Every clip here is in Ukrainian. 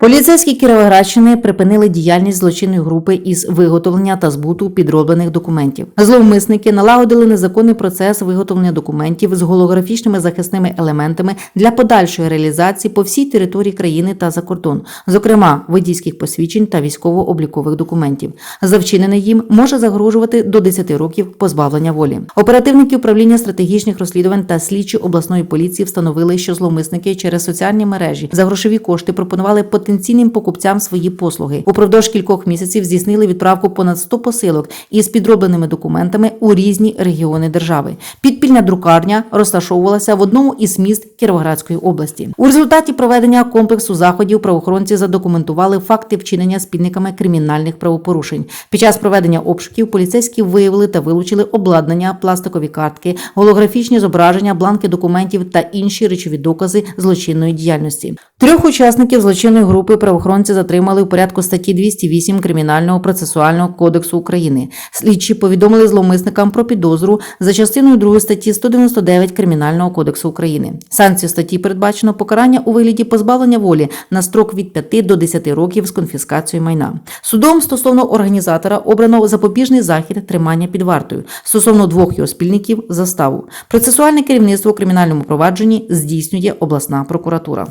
Поліцейські Кіровоградщини припинили діяльність злочинної групи із виготовлення та збуту підроблених документів. Зловмисники налагодили незаконний процес виготовлення документів з голографічними захисними елементами для подальшої реалізації по всій території країни та за кордон, зокрема водійських посвідчень та військово-облікових документів. За вчинене їм може загрожувати до 10 років позбавлення волі. Оперативники управління стратегічних розслідувань та слідчі обласної поліції встановили, що зловмисники через соціальні мережі за грошові кошти пропонували потенційним покупцям свої послуги. Упродовж кількох місяців здійснили відправку понад 100 посилок із підробленими документами у різні регіони держави. Підпільна друкарня розташовувалася в одному із міст Кіровоградської області. У результаті проведення комплексу заходів правоохоронці задокументували факти вчинення спільниками кримінальних правопорушень. Під час проведення обшуків поліцейські виявили та вилучили обладнання, пластикові картки, голографічні зображення, бланки документів та інші речові докази злочинної діяльності. Трьох учасників злочинної групи правоохоронці затримали у порядку статті 208 Кримінального процесуального кодексу України. Слідчі повідомили зловмисникам про підозру за частиною 2 статті 199 Кримінального кодексу України. Санкцію статті передбачено покарання у вигляді позбавлення волі на строк від 5 до 10 років з конфіскацією майна. Судом стосовно організатора обрано запобіжний захід тримання під вартою. Стосовно двох його спільників заставу. Процесуальне керівництво у кримінальному провадженні здійснює обласна прокуратура.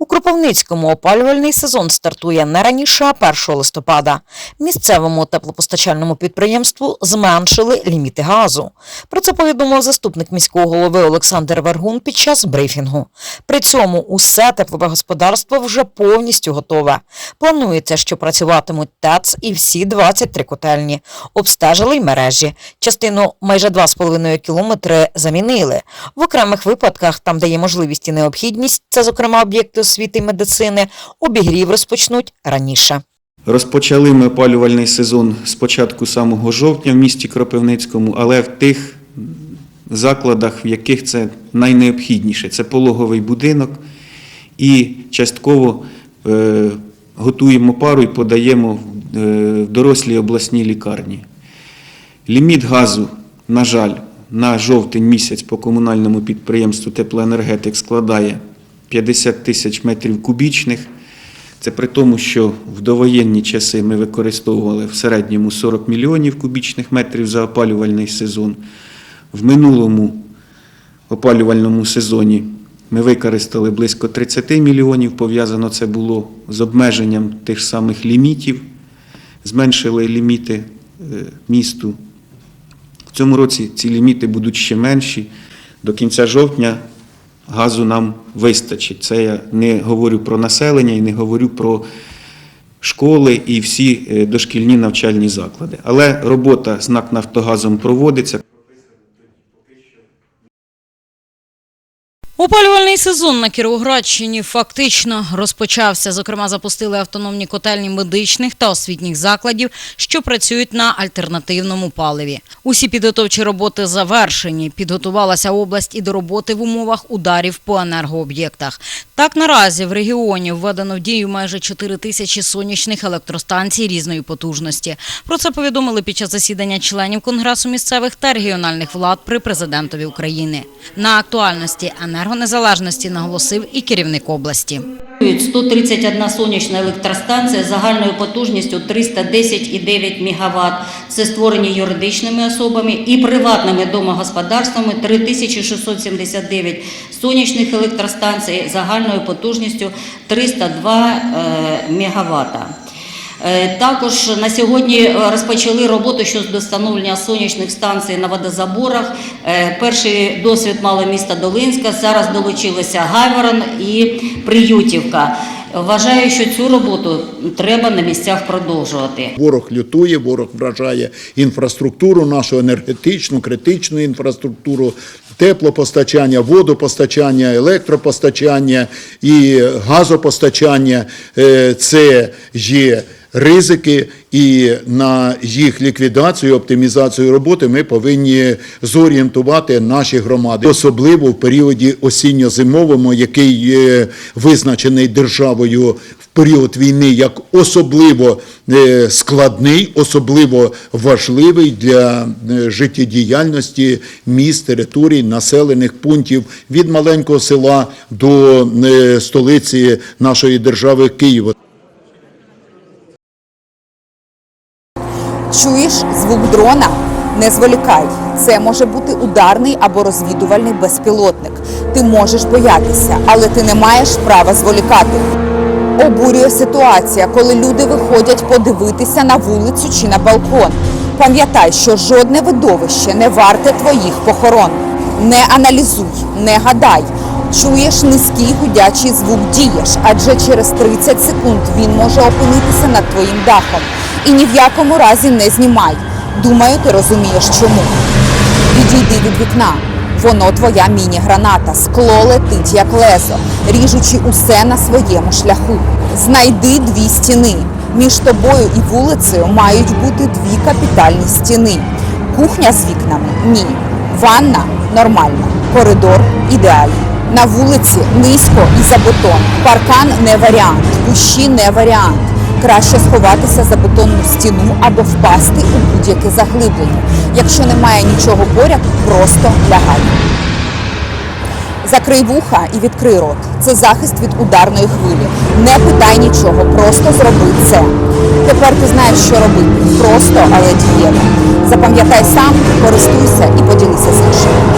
У Кропивницькому опалювальний сезон стартує не раніше 1 листопада. Місцевому теплопостачальному підприємству зменшили ліміти газу. Про це повідомив заступник міського голови Олександр Вергун під час брифінгу. При цьому усе теплове господарство вже повністю готове. Планується, що працюватимуть ТЕЦ і всі 23 котельні. Обстежили й мережі. Частину майже 2,5 кілометри замінили. В окремих випадках, там, де є можливість і необхідність, це, зокрема, об'єкти освіти і медицини, обігрів розпочнуть раніше. Розпочали ми опалювальний сезон з початку самого жовтня в місті Кропивницькому, але в тих закладах, в яких це найнеобхідніше. Це пологовий будинок і частково е, готуємо пару і подаємо е, в дорослі обласні лікарні. Ліміт газу, на жаль, на жовтень місяць по комунальному підприємству теплоенергетик складає 50 тисяч метрів кубічних. Це при тому, що в довоєнні часи ми використовували в середньому 40 мільйонів кубічних метрів за опалювальний сезон. В минулому опалювальному сезоні ми використали близько 30 мільйонів. Пов'язано це було з обмеженням тих самих лімітів, зменшили ліміти е, місту. В цьому році ці ліміти будуть ще менші. До кінця жовтня газу нам вистачить. Це я не говорю про населення і не говорю про школи і всі е, дошкільні навчальні заклади. Але робота з НАК Нафтогазом проводиться. Опалювальний сезон на Кіровоградщині фактично розпочався. Зокрема, запустили автономні котельні медичних та освітніх закладів, що працюють на альтернативному паливі. Усі підготовчі роботи завершені. Підготувалася область і до роботи в умовах ударів по енергооб'єктах. Так наразі в регіоні введено в дію майже 4 тисячі сонячних електростанцій різної потужності. Про це повідомили під час засідання членів Конгресу місцевих та регіональних влад при президентові України. На актуальності енергонезалежності наголосив і керівник області. 131 сонячна електростанція загальною потужністю 310,9 МВт. Це створені юридичними особами і приватними домогосподарствами 3679 сонячних електростанцій загальною потужністю 302 МВт. Е, Також на сьогодні е, розпочали роботу щодо встановлення сонячних станцій на водозаборах. Е, Перший досвід мало міста Долинська, зараз долучилися Гайворон і Приютівка. Вважаю, що цю роботу треба на місцях продовжувати. Ворог лютує, ворог вражає інфраструктуру, нашу енергетичну, критичну інфраструктуру, теплопостачання, водопостачання, електропостачання і газопостачання. Це є ризики, і на їх ліквідацію, оптимізацію роботи ми повинні зорієнтувати наші громади, особливо в періоді осінньо-зимовому, який визначений державою в період війни як особливо е, складний, особливо важливий для е, життєдіяльності міст, територій, населених пунктів від маленького села до е, столиці нашої держави Києва. Дрона? Не зволікай. Це може бути ударний або розвідувальний безпілотник. Ти можеш боятися, але ти не маєш права зволікати. Обурює ситуація, коли люди виходять подивитися на вулицю чи на балкон. Пам'ятай, що жодне видовище не варте твоїх похорон. Не аналізуй, не гадай. Чуєш низький гудячий звук дієш, адже через 30 секунд він може опинитися над твоїм дахом. І ні в якому разі не знімай. Думаю, ти розумієш чому. Відійди від вікна. Воно твоя міні-граната. Скло летить як лезо, ріжучи усе на своєму шляху. Знайди дві стіни. Між тобою і вулицею мають бути дві капітальні стіни. Кухня з вікнами ні. Ванна нормальна. Коридор ідеальний. На вулиці низько і за бетон. Паркан не варіант, кущі не варіант. Краще сховатися за бетонну стіну або впасти у будь-яке заглиблення. Якщо немає нічого поряд, просто лягай. Закрий вуха і відкрий рот. Це захист від ударної хвилі. Не питай нічого, просто зроби це. Тепер ти знаєш, що робити. Просто, але дієво. Запам'ятай сам, користуйся і поділися з іншими.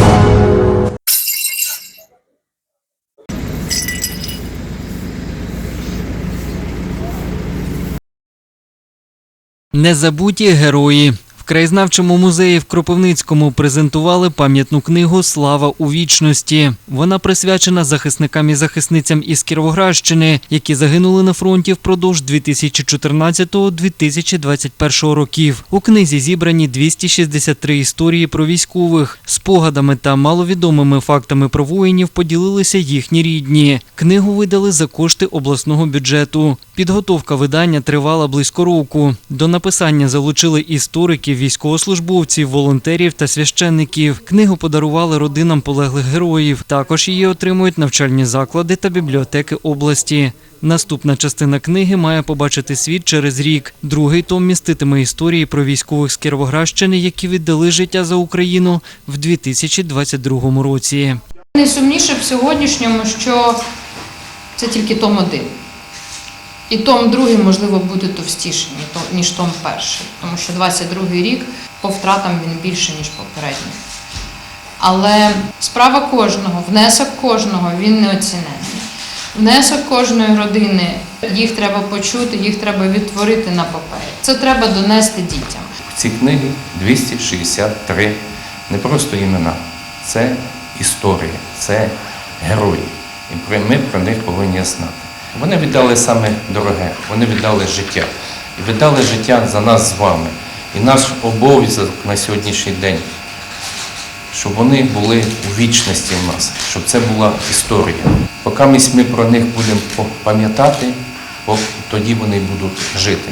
Незабуті герої. Краєзнавчому музеї в Кропивницькому презентували пам'ятну книгу Слава у вічності. Вона присвячена захисникам і захисницям із Кіровоградщини, які загинули на фронті впродовж 2014-2021 років. У книзі зібрані 263 історії про військових. Спогадами та маловідомими фактами про воїнів поділилися їхні рідні. Книгу видали за кошти обласного бюджету. Підготовка видання тривала близько року. До написання залучили істориків, військовослужбовців, волонтерів та священників. Книгу подарували родинам полеглих героїв. Також її отримують навчальні заклади та бібліотеки області. Наступна частина книги має побачити світ через рік. Другий том міститиме історії про військових з Кіровоградщини, які віддали життя за Україну в 2022 році. Найсумніше в сьогоднішньому, що це тільки том один. І том другий, можливо, буде товстіший, ніж том перший. Тому що 22-й рік по втратам він більше, ніж попередній. Але справа кожного, внесок кожного, він неоціненний. Внесок кожної родини, їх треба почути, їх треба відтворити на папері. Це треба донести дітям. В цій книгі 263 не просто імена, це історія, це герої. І ми про них повинні знати. Вони віддали саме дороге, вони віддали життя. І віддали життя за нас з вами. І наш обов'язок на сьогоднішній день, щоб вони були у вічності в нас, щоб це була історія. Поки ми про них будемо пам'ятати, тоді вони будуть жити.